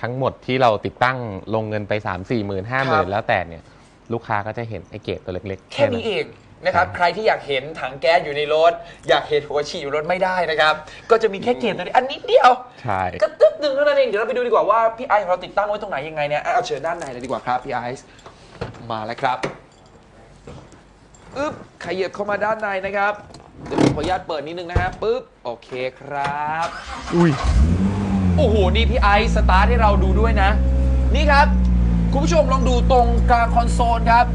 ทั้งหมดที่เราติดตั้งลงเงินไป 3 4 0 0 0 0 5 0 0ครั0บ0แล้วแต่เนี่ยลูกค้าก็จะเห็นไอเกตตัวเล็กๆ แค่นี้นั้นเองนะครับใครที่อยากเห็นถังแก๊สอยู่ในรถ อยากเห็นหัวฉีดอยู่รถไม่ได้นะครับ ก็จะมีแค่เกจตัวนี้อันนี้เดียวใช่ก็ตึ๊กหนึ่งเท่านั้นเองเดี๋ยวเราไปดูดีกว่าว่าพี่ไอซ์ของเราติดตั้งไว้ตรงไหนยังไงเนี่ยอะเอาเชิญด้านในเลยดีกว่าครับพี่ไอซ์มาแล้วครับอึ๊บขยับเข้ามาด้านในนะครับเดี๋ยวผมขออนุญาตเปิดนิดนึงนะฮะปึ๊บโอเคครับ อุ้ย โอ้โห นี่พี่ไอซ์สตาร์ทให้เราดูด้วยนะ นี่ครับ คุณผู้ชมลองดูตรงกลางคอนโซลครับ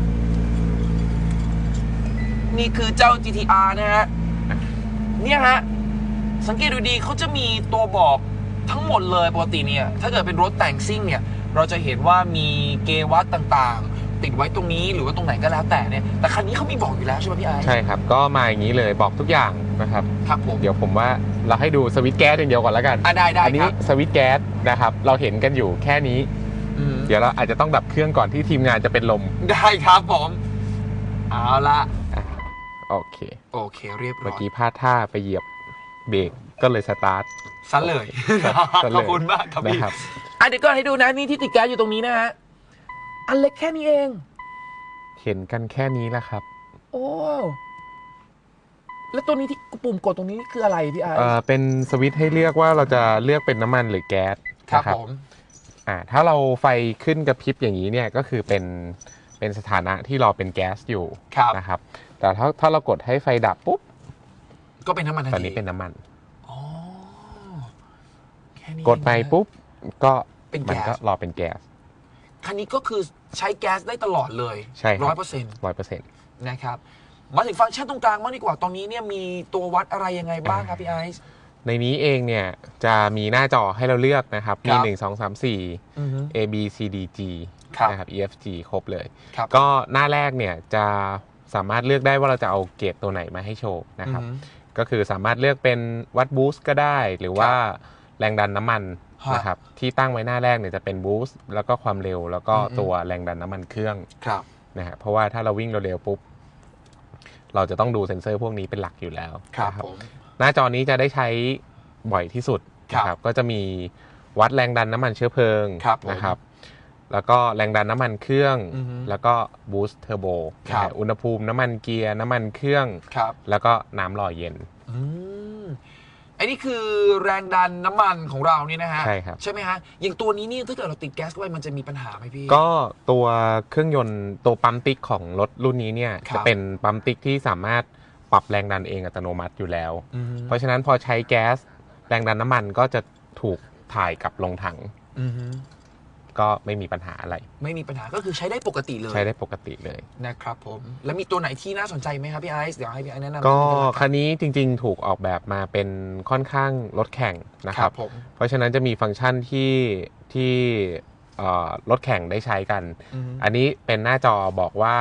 นี่คือเจ้า GTR นะฮะ เนี่ยฮะ สังเกตดูดีเขาจะมีตัวบอกทั้งหมดเลยปกติเนี่ย ถ้าเกิดเป็นรถแต่งซิ่งเนี่ย เราจะเห็นว่ามีเกวัตต่างๆ ติดไว้ตรงนี้หรือว่าตรงไหนก็แล้วแต่เนี่ยแต่คันนี้เขามีบอกอยู่แล้วใช่ไหมพี่ไอซ์ใช่ครับ ก็มาอย่างนี้เลยบอกทุกอย่างนะครับ ครับผมเดี๋ยวผมว่าเราให้ดูสวิตช์แก๊สอย่างเดียวก่อนแล้วกัน อะได้ได้อันี้ครับสวิตช์แก๊สนะครับ เราเห็นกันอยู่แค่นี้ อืมเดี๋ยวเราอาจจะต้องดับเครื่องก่อนที่ทีมงานจะเป็นลมได้ครับผมเอาละอะโอเค โอเคเรียบร้เมื่ออยกี้พลาดท่าไปเหยียบเบรกก็เลยสตาร์ท ซะเลยซะเลย ขอบคุณมากครับพี่นะครับ อะเดี๋ยวก่อนให้ดูนะนี่ที่ติดแก๊สอยู่ตรงนี้นะฮะ อันเล็กแค่นี้เอง เห็นกันแค่นี้แหละครับ โอ้ แล้วตัวนี้ที่ปุ่มกดตรงนี้คืออะไรพี่ไอซ์เอ่อเป็นสวิตช์ให้เลือกว่าเราจะเลือกเป็นน้ำมันหรือแก๊สครับนะผม อ่าถ้าเราไฟขึ้นกระพริบอย่างนี้เนี่ยก็คือเป็นเป็นสถานะที่รอเป็นแก๊สอยู่ครับ นะครับ แต่ถ้าถ้าเรากดให้ไฟดับปุ๊บก็เป็นน้ำมันทันตอนทีนี้เป็นน้ำมัน อ๋อแค่นี้กดไปเองนะ ปุ๊บก็เป็นแก๊มันสก็รอเป็นแก๊ส คันนี้ก็คือใช้แก๊สได้ตลอดเลยใช่ครับร้อยเปอร์เซ็นต์ร้อยเปอร์เซ็นต์นะครับ มาถึงฟังก์ชันตรงกลางบ้างดีกว่า ตอนนี้เนี่ยมีตัววัดอะไรยังไงบ้างครับพี่ไอซ์ ในนี้เองเนี่ยจะมีหน้าจอให้เราเลือกนะครับคมีรับหนึ่งสองสามสี่อือฮึ A B C D G ครับ นะครับ E F G ครบเลย ครับก็หน้าแรกเนี่ยจะสามารถเลือกได้ว่าเราจะเอาเกรดตัวไหนมาให้โชว์นะครับ อือฮึ ก็คือสามารถเลือกเป็นวัดบูสต์ก็ได้ หรือว่าแรงดันน้ำมันฮะ นะครับที่ตั้งไว้หน้าแรกเนี่ยจะเป็นบูสต์แล้วก็ความเร็วแล้วก็อืมตัวแรงดันน้ำมันเครื่องครับนะฮะเพราะว่าถ้าเราวิ่งเร็วๆปุ๊บ เราจะต้องดูเซ็นเซอร์พวกนี้เป็นหลักอยู่แล้วครับนะผมหน้าจอนี้จะได้ใช้บ่อยที่สุดครับนะครับก็จะมีวัดแรงดันน้ำมันเชื้อเพลิงครับผมนะครับ แล้วก็แรงดันน้ำมันเครื่องอือฮึแล้วก็บูสต์เทอร์โบครับอุณหภูมิน้ำมันเกียร์น้ำมันเครื่องครับแล้วก็น้ำหล่อเย็น อืมอันนี้คือแรงดันน้ำมันของเรานี่นะฮะใช่ครับใช่ไหมฮะอย่างตัวนี้นี่ถ้าเกิดเราติดแก๊สเข้าไปมันจะมีปัญหาไหมพี่ ก็ตัวเครื่องยนต์ตัวปั๊มติ๊กของรถรุ่นนี้เนี่ยครับ จะเป็นปั๊มติ๊กที่สามารถปรับแรงดันเองอัตโนมัติอยู่แล้ว อืมเพราะฉะนั้นพอใช้แก๊สแรงดันน้ำมันก็จะถูกถ่ายกลับลงถัง อืม ก็ไม่มีปัญหาอะไร ไม่มีปัญหาก็คือใช้ได้ปกติเลยใช้ได้ปกติเลยนะครับผม แล้วมีตัวไหนที่น่าสนใจไหมครับพี่ไอซ์เดี๋ยวให้พี่ไอซ์แนะนำก็นิดนึงแล้วคันนี้จริง ๆ ถูกออกแบบมาเป็นค่อนข้างรถแข่งนะคครัรับบผมเพราะฉะนั้นจะมีฟังก์ชันที่ที่เอ่อรถแข่งได้ใช้กันอืมอันนี้เป็นหน้าจอบอกว่า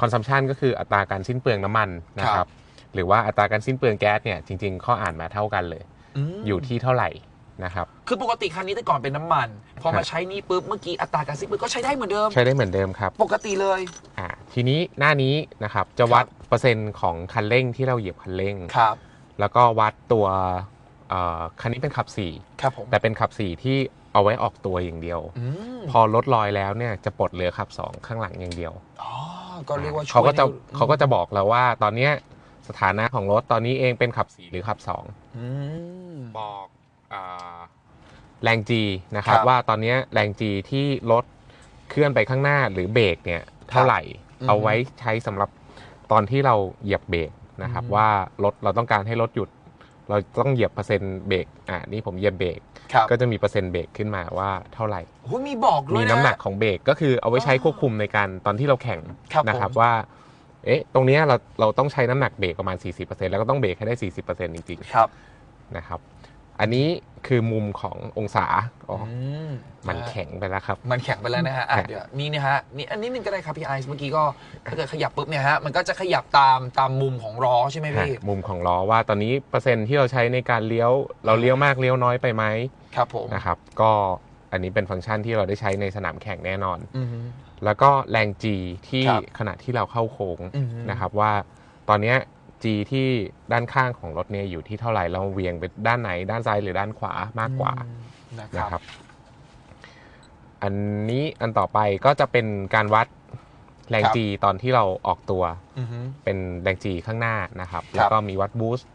คอนซัมชันก็คืออัตราการสิ้นเปลืองน้ำมันนะคครัรับบหรือว่าอัตราการสิ้นเปลืองแก๊สเนี่ยจริง ๆ ข้ออ่านมาเท่ากันเลยมอยู่ที่เท่าไหร่ นะครับคือปกติคันนี้แต่ก่อนเป็นน้ำมัน พอครัมาบใช้นี่ปุ๊บเมื่อกี้อัตราการสิ้นเปลืองก็ใช้ได้เหมือนเดิม ใช้ได้เหมือนเดิมครับปกติเลย อ่าทีนี้หน้านี้นะครับจะวัดเปอร์เซ็นต์ของคันเร่งที่เราเหยียบคันเร่ง ครับ แล้วก็วัดตัวเอ่อคันนี้เป็นขับ ครับผม4 แต่เป็นขับ 4 ที่เอาไว้ออกตัวอย่างเดียว อืมพอลดลอยแล้วเนี่ยจะปลดเหลือขับ 2 ข้างหลังอย่างเดียวอ๋อก็เรียกว่าช่วยเขาก็จะให้เขาก็จะบอกเราว่าตอนเนี้ยสถานะของรถตอนนี้เองเป็นขับ 4 หรือขับ2อืมบอกอ่า แรง G นะครับครับว่าตอนเนี้ยแรง G ที่รถเคลื่อนไปข้างหน้าหรือเบรกเนี่ยเท่าไหร่ อือฮึเอาไว้ใช้สำหรับตอนที่เราเหยียบเบรกนะครับอือฮึ ว่ารถเราต้องการให้รถหยุด เราต้องเหยียบเปอร์เซ็นต์เบรกอ่านี่ผมเหยียบเบรกครับก็จะมีเปอร์เซ็นต์เบรกขึ้นมาว่าเท่าไหร่ โอ้ยมีบอกด้วยมีนะ น้ำหนักของเบรกก็คือเอาไว้ใช้ควบคุมในการตอนที่เราแข่งครับนะครับผมว่า เอ๊ะตรงเนี้ยเราเราต้องใช้น้ำหนักเบรกประมาณ 40%แล้วก็ต้องเบรกให้ได้ 40%จริงครับ ๆนะครับ อันนี้คือมุมขององศาอ๋ออมมันแข็งไปแล้วครับ มันแข็งไปแล้วนะฮะอะฮะเดี๋ยวนี่นะฮะนี่อันนี้นึงก็ได้ครับพี่ไอซ์เมื่อกี้ก็ถ้าเกิดขยับปุ๊บเนี่ยฮะมันก็จะขยับตามตามมุมของล้อใช่ไหมพี่ มุมของล้อว่าตอนนี้เปอร์เซ็นต์ที่เราใช้ในการเลี้ยว เราเลี้ยวมากเลี้ยวน้อยไปไหมครับผมนะครับ ก็อันนี้เป็นฟังก์ชันที่เราได้ใช้ในสนามแข่งแน่นอน อืมแล้วก็แรง G ที่ครับขณะที่เราเข้าโค้งอือฮึ นะครับว่าตอนเนี้ย G ที่ด้านข้างของรถเนี่ยอยู่ที่เท่าไหร่เราเหวียงไปด้านไหนด้านซ้ายหรือด้านขวามากกว่านะคนะรับครับ อันนี้อันต่อไปก็จะเป็นการวัดแรงครับจีตอนที่เราออกตัวอือฮึเป็นแรงจีข้างหน้านะครับครับ แล้วก็มีวัดบูสต์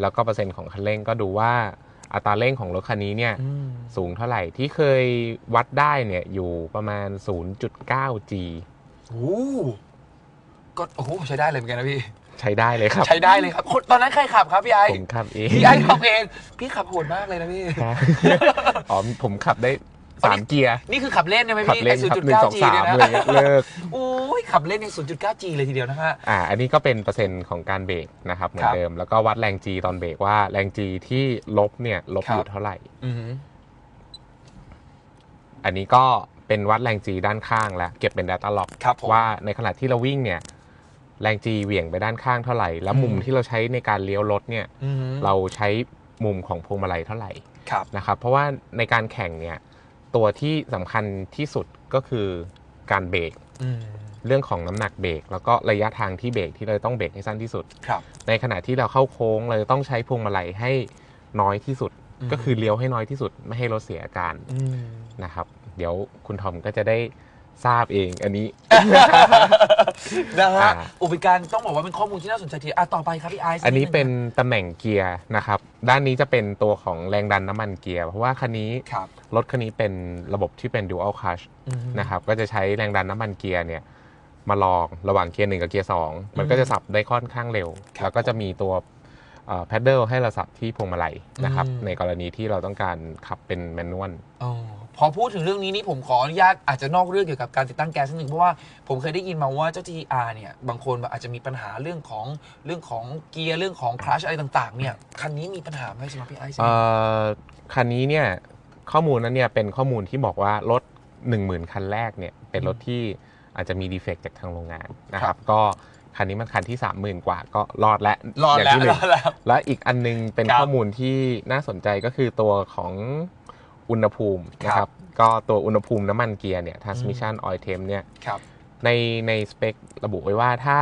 แล้วก็เปอร์เซ็นต์ของคันเร่งก็ดูว่าอัตราเร่งของรถคันนี้เนี่ยอืมสูงเท่าไหร่ที่เคยวัดได้เนี่ยอยู่ประมาณ 0.9 G โอ้ก็โอ้โหใช้ได้เลยเหมือนกันนะพี่ ใช้ได้เลยครับใช้ได้เลยครับคนตอนนั้นใครขับครับพี่ไอ้ผมขับเองพี่ไอ้ขับเอง พี่ขับโหดมากเลยนะพี่ครับอ๋อผมขับได้สามเกียร์นี่คือขับเล่นใช่ไหมขับพี่เล่นศูนครับจุดหนึ่งเก้าสองจีสาเลยมนะอะไรเงี้ยเลิกโอ้ยขับเล่นในศูนย์จุดเก้าจีเลยทีเดียวนะฮะอ่าอันนี้ก็เป็นเปอร์เซ็นต์ของการเบรกนะครับเหมือครันบเดิมแล้วก็วัดแรง G ตอนเบรกว่าแรง G ที่ลบเนี่ยลบครับอยู่เท่าไหร่อือฮึอันนี้ก็เป็นวัดแรง G ด้านข้างแล้วเก็บเป็น Data log ครับผมว่าในขณะที่เราวิ่งเนี่ย แรง G เหวี่ยงไปด้านข้างเท่าไหร่ แล้วมุมอืมที่เราใช้ในการเลี้ยวรถเนี่ยอือฮึเราใช้มุมของพวงมาลัยเท่าไหร่ครับนะครับ เพราะว่าในการแข่งเนี่ยตัวที่สำคัญที่สุดก็คือการเบรกอืมเรื่องของน้ำหนักเบรกแล้วก็ระยะทางที่เบรกที่เราต้องเบรกให้สั้นที่สุดครับในขณะที่เราเข้าโค้งเราจะต้องใช้พวงมาลัยให้น้อยที่สุดอืมก็คือเลี้ยวให้น้อยที่สุดไม่ให้รถเสียอาการอืมนะครับ เดี๋ยวคุณทอมก็จะได้ทราบเองอันนี้ นะฮะอ่าอุปการต้องบอกว่าเป็นข้อมูลที่น่าสนใจทีอะต่อไปครับพี่ไอซ์อันนี้ดงเป็นตำแหน่งเกียร์นะครับ ด้านนี้จะเป็นตัวของแรงดันน้ำมันเกียร์ เพราะว่าคันนี้ครับรถคันนี้เป็นระบบที่เป็น dual clutch อือฮึนะครับ ก็จะใช้แรงดันน้ำมันเกียร์เนี่ยมาลองระหว่างเกียร์หนึ่งกับเกียร์สองมันก็จะสับได้ค่อนข้างเร็วครับแล้วก็จะมีตัว แพดเดิลให้เราสับที่พวงมาลัยนะครับอืมในกรณีที่เราต้องการขับเป็นแมนนวลอ๋อพอพูดถึงเรื่องนี้นี่ผมขออนุญาตอาจจะนอกเรื่องเกี่ยวกับการติดตั้งแก๊สนิดนึงเพราะว่าผมเคยได้ยินมาว่าเจ้า GTR เนี่ยบางคนอาจจะมีปัญหาเรื่องของเรื่องของเกียร์เรื่องของคลัชอะไรต่างๆเนี่ยคันนี้มีปัญหาไหมสำหรับพี่ไอซ์เอ่อคันนี้เนี่ยข้อมูลนั้นเนี่ยเป็นข้อมูลที่บอกว่ารถ 10,000 คันแรกเนี่ยเป็นรถที่อาจจะมีดีเฟกจากทางโรงงานนะครับก็ คันนี้มันคันที่ 30,000 กว่าก็รอดแล้วรอดย่างแล้วที่หนึ่รงอดแล้ว และอีกอันนึงเป็นครับข้อมูลที่น่าสนใจก็คือตัวของอุณหภูมินะคครัรับบ ก็ตัวอุณหภูมิน้ำมันเกียร์เนี่ย transmission oil temp เนี่ย ครับ ในในสเปคระบุไว้ว่าถ้า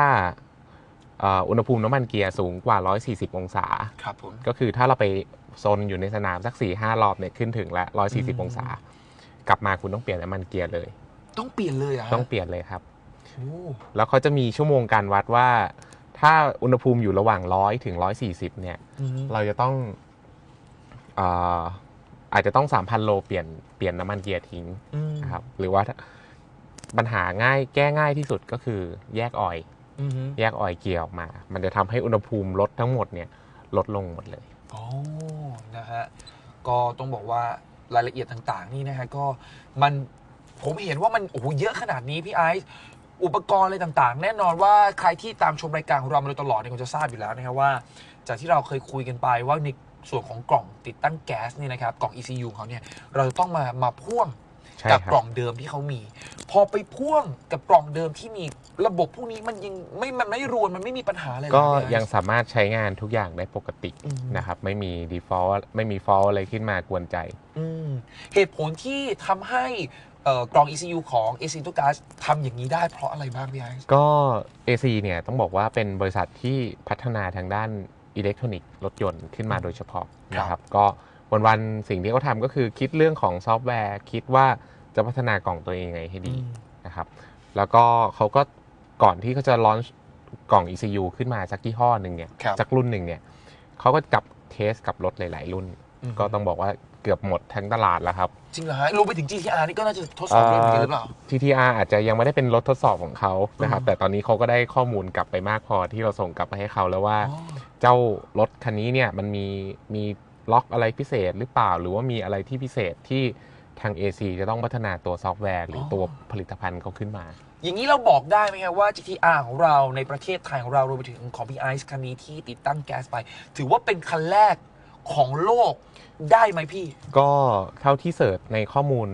เอ่ออุณหภูมิน้ำมันเกียร์สูงกว่า 140 องศา ครับผม ก็คือถ้าเราไปโซนอยู่ในสนามสัก4ี่ห้ารอบเนี่ยขึ้นถึงแล้วอืม 140 องศา กลับมาคุณต้องเปลี่ยนน้ำมันเกียร์เลย ต้องเปลี่ยนเลยเหรอะต้องเปลี่ยนเลยครับโอ้ แล้วเขาจะมีชั่วโมงการวัดว่า ถ้าอุณหภูมิอยู่ระหว่าง100ถึง140เนี่ยอืมเราจะต้องเอ่ออาจจะต้อง3,000โลเปลี่ยนเปลี่ยนน้ำมันเกียร์ทิ้งอืมนะครับ หรือว่าถ้าปัญหาง่ายแก้ง่ายที่สุดก็คือแยกออยล์อืมแยกออยล์เกียร์ออกมา มันจะทำให้อุณหภูมิลดทั้งหมดเนี่ยลดลงหมดเลยโอ้นะฮะก็ต้องบอกว่ารายละเอียดต่าง ๆ นี่นะฮะก็มันผมเห็นว่ามันโอ้โหเยอะขนาดนี้พี่ไอซ์ อุปกรณ์อะไรต่างๆ แน่นอนว่าใครที่ตามชมรายการของเรามาโดยตลอดเนี่ยคงจะทราบอยู่แล้วนะครับว่า จากที่เราเคยคุยกันไปว่าในส่วนของกล่องติดตั้งแก๊สเนี่ยนะครับกล่อง ECU ของเขาเนี่ยเราจะต้องมามาพ่วงใช่กับครับ กล่องเดิมที่เขามี พอไปพ่วงกับกล่องเดิมที่มีระบบพวกนี้มันยังไม่มันไม่รวนมันไม่มีปัญหาอะไรเลยก็พี่ไอซ์ยังสามารถใช้งานทุกอย่างได้ปกติอืม นะครับ ไม่มี default ไม่มี fault อะไรขึ้นมากวนใจ อืมเหตุผลที่ทำให้ เอ่อกล่อง ECU ของ a c i n t o g a s ทำอย่างนี้ได้เพราะอะไรบ้างพี่ไอซ์ ก็ AC เนี่ยต้องบอกว่าเป็นบริษัทที่พัฒนาทางด้านอิเล็กทรอนิกส์รถยนต์ขึ้นมาโดยเฉพาะนะครับก็วันๆสิ่งที่เขาทำก็คือคิดเรื่องของซอฟต์แวร์ คิดว่าจะพัฒนากล่องตัวเองยังไงให้ดี นะครับแล้วก็เขาก็ก่อนที่เขาจะลอนกล่อง ECU ขึ้นมาสักยี่ห้อหนึ่งเนี่ยครับ สักรุ่นหนึ่งเนี่ยเขาก็กลับเทสกับรถหลาย ๆ รุ่นอืมก็ต้องบอกว่า เกือบหมดทั้งตลาดแล้วครับ จริงเหรอฮะรวมไปถึง GTR นี่ก็น่าจะทดสอบด้วยเหมือนกันหรือเปล่า TTR อาจจะยังไม่ได้เป็นรถทดสอบของเขานะครับอืมแต่ตอนนี้เขาก็ได้ข้อมูลกลับไปมากพอที่เราส่งกลับไปให้เขาแล้วว่า อ๋อ เจ้ารถคันนี้เนี่ยมันมีมีล็อกอะไรพิเศษหรือเปล่า หรือว่ามีอะไรที่พิเศษที่ทาง AC จะต้องพัฒนาตัวซอฟต์แวร์ หรือออ ตัวผลิตภัณฑ์เขาขึ้นมา อย่างนี้เราบอกได้ไหมครับว่า GTR ของเราในประเทศไทยของเรารวมไปถึงของพี่ไอซ์คันนี้ที่ติดตั้งแก๊สไป ถือว่าเป็นคันแรก ของโลกได้ไหมพี่ ก็เท่าที่เสิร์ชในข้อมูล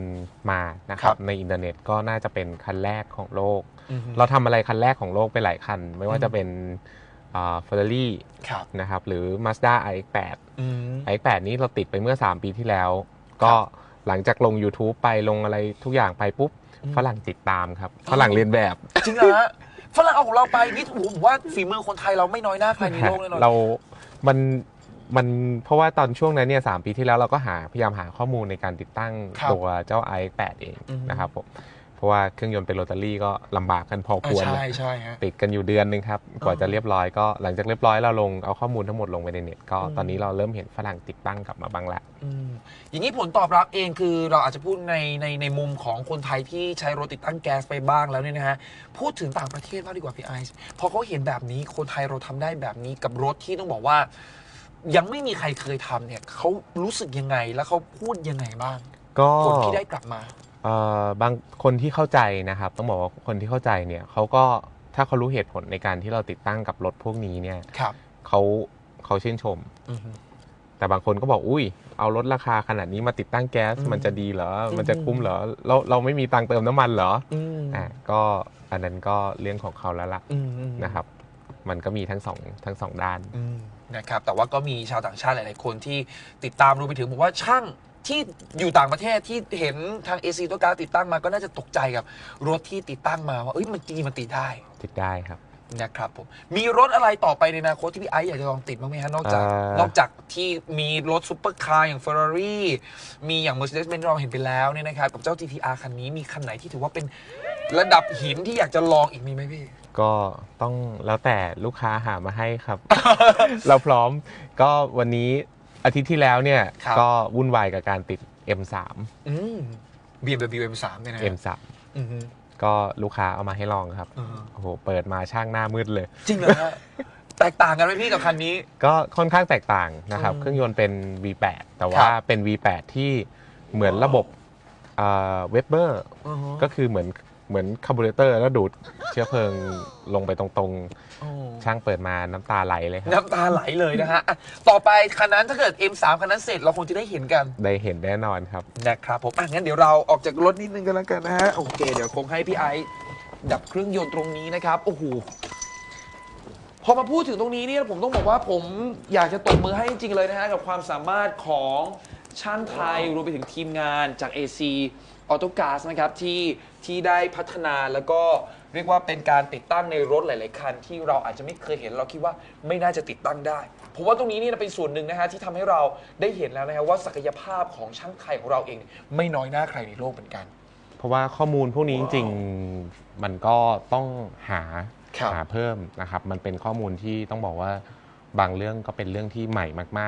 มานะครัครับบในอินเทอร์เน็ตก็น่าจะเป็นคันแรกของโลกอืมเราทำอะไรคันแรกของโลกไปหลายคัน ไม่ว่าอืมจะเป็นเฟอร์รารี่ครับนะครับหรือ Mazda iX8 อืม iX8 นี้เราติดไปเมื่อ 3 ปีที่แล้ว ก็หลังจากลง YouTube ไปลงอะไรทุกอย่างไปปุ๊บอืมฝรั่งติดตามครับฝรั่งเรียนแบบ จริงเหรอฮะฝรั่งเอาของเราไปนี่โอ้โหผมว่าฝีมือคนไทยเราไม่น้อยหน้าใครในโลกแน่นอนเรา มัน มันเพราะว่าตอนช่วงนั้นเนี่ยสามปีที่แล้วเราก็หาพยายามหาข้อมูลในการติดตั้งครับตัวเจ้า i 8เองอือฮึ นะครับผมเพราะว่าเครื่องยนต์เป็นโรตารี่ก็ลำบากกันพอเอคอวรใช่ใช่ฮะ ติดกันอยู่เดือนนึงครับกว่าอ๋อจะเรียบร้อยก็หลังจากเรียบร้อยเราลงเอาข้อมูลทั้งหมดลงไปในเน็ตก็อืม ตอนนี้เราเริ่มเห็นฝรั่งติดตั้งกลับมาบ้างละ อืมอย่างนี้ผลตอบรับเองคือเราอาจจะพูดในในในมุมของคนไทยที่ใช้รถติดตั้งแก๊สไปบ้างแล้วเนี่ยนะฮะพูดถึงต่างประเทศบ้างดีกว่าพี่ไอซ์พอเขาเห็นแบบนี้คนไทยเราทำได้แบบนี้กับรถที่ต้องบอกว่า ยังไม่มีใครเคยทำเนี่ยเขารู้สึกยังไงแล้วเขาพูดยังไงบ้างก็ผลที่ได้กลับมาเอ่อบางคนที่เข้าใจนะครับ ต้องบอกว่าคนที่เข้าใจเนี่ยเขาก็ถ้าเขารู้เหตุผลในการที่เราติดตั้งกับรถพวกนี้เนี่ยครับเขาเขาชื่นชม อือฮึ แต่บางคนก็บอกอุ้ยเอารถราคาขนาดนี้มาติดตั้งแก๊สอืมมันจะดีเหรออืมมันจะคุ้มเหรอเราเราไม่มีตังค์เติมน้ำมันเหรออืมอ่าก็อันนั้นก็เรื่องของเขาแล้วล่ะอืมอืมนะครับ มันก็มีทั้งสองทั้งสองด้าน อืม นะครับแต่ว่าก็มีชาวต่างชาติหลาย ๆ คนที่ติดตามรวมไปถึงผมว่าช่างที่อยู่ต่างประเทศที่เห็นทาง AC ตัวการติดตั้งมาก็น่าจะตกใจกับรถที่ติดตั้งมาว่าเอ้ยมันจริงๆมันติดได้ติดได้ครับ นะครับผมมีรถอะไรต่อไปในอนาคตที่พี่ไอซ์อยากจะลองติดบ้างไหมฮะนอกจากเอ่อนอกจากที่มีรถซุปเปอร์คาร์อย่าง Ferrari มีอย่าง Mercedes-Benz เราเห็นไปแล้วเนี่ยนะครับกับเจ้า GTR คันนี้มีคันไหนที่ถือว่าเป็นระดับหินที่อยากจะลองอีกมีไหมพี่ ก็ต้องแล้วแต่ลูกค้าหามาให้ครับ เราพร้อมก็วันนี้อาทิตย์ที่แล้วเนี่ยครับ ก็วุ่นวายกับการติด M3 อืม BMW M3 เนี่ยนะฮะ M3 อือฮึก็ลูกค้าเอามาให้ลองครับอือฮึโอ้โหเปิดมาช่างหน้ามืดเลย จริงเหรอฮะ แตกต่างกันไหมพี่กับคันนี้ ก็ค่อนข้างแตกต่างนะครับ อืมเครื่องยนต์เป็น V8 แต่คว่ารับ เป็น V8 ที่เหมือนระบบเวบเบอร์ อือฮึ ก็คือเหมือน เหมือนคาร์บูเรเตอร์แล้วดูดเชื้อเพลิงลงไปตรงโอ้ๆช่างเปิดมาน้ำตาไหลเลยครับ น้ำตาไหลเลยนะฮะอะต่อไปคันนั้นถ้าเกิด M3 คันนั้นเสร็จเราคงจะได้เห็นกัน ได้เห็นแน่นอนครับ นะครับผมอะงั้นเดี๋ยวเราออกจากรถนิดนึงกันแล้วกันนะฮะ โอเค เดี๋ยวคงให้พี่ไอซ์ดับเครื่องยนต์ตรงนี้นะครับ โอ้โห พอมาพูดถึงตรงนี้เนี่ยผมต้องบอกว่าผมอยากจะตบมือให้จริงๆเลยนะฮะ กับความสามารถของช่างไทยรวมไปถึงทีมงานจาก AC Auto g a s นะครับที่ที่ได้พัฒนาแล้วก็เรียกว่าเป็นการติดตั้งในรถหลาย ๆ คัน ที่เราอาจจะไม่เคยเห็นเราคิดว่าไม่น่าจะติดตั้งได้ผมว่าตรงนี้นี่เป็นส่วนหนึ่งนะฮะที่ทำให้เราได้เห็นแล้วนะฮะว่าศักยภาพของช่างไทยของเราเอง ไม่น้อยหน้าใครในโลกเหมือนกัน เพราะว่าข้อมูลพวกนี้จริง ๆ มันก็ต้องหาครับหาเพิ่มนะครับ มันเป็นข้อมูลที่ต้องบอกว่าบางเรื่องก็เป็นเรื่องที่ใหม่มากๆ